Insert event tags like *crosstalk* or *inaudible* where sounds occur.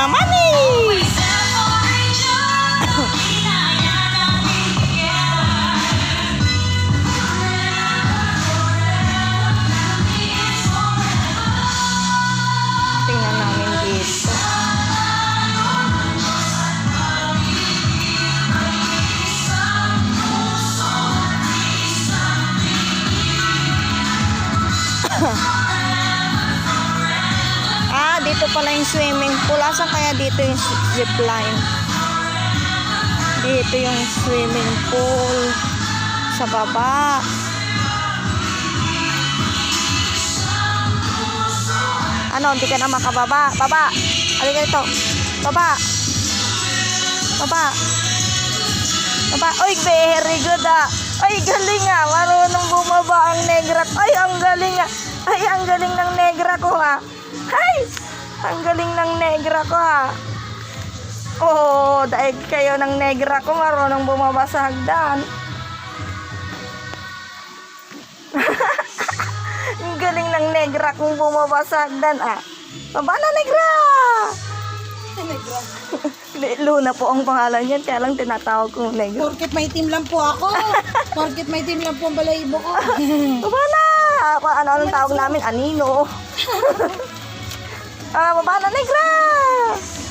naman eh. Tingnan namin dito. Huh. *laughs* pala yung swimming pool. Asan kaya dito yung zipline? Dito yung swimming pool. Sa baba. Ano, hindi ka na makababa. Baba. Halika dito. Baba. Baba. Baba. Uy, very good ah. Ay, galing ah. Marunong bumaba ang negra. Ay, ang galing ah. Ay, ang galing ng negra ko ah. Ay, ang galing ng negra ko ah. Oh, dahil kayo ng negra ko, marunong bumaba sa hagdan. *laughs* ang galing ng negra kong bumaba sa hagdan ah. Baba na, negra! *laughs* Hindi, Luna po ang pangalan niyan, kaya lang tinatawag kong negra. Porkit may team lang po ako. *laughs* Porkit may team lang po ang balahibo ko. Baba na! Ano anong tawag namin? Anino. Ah, baba na, negra!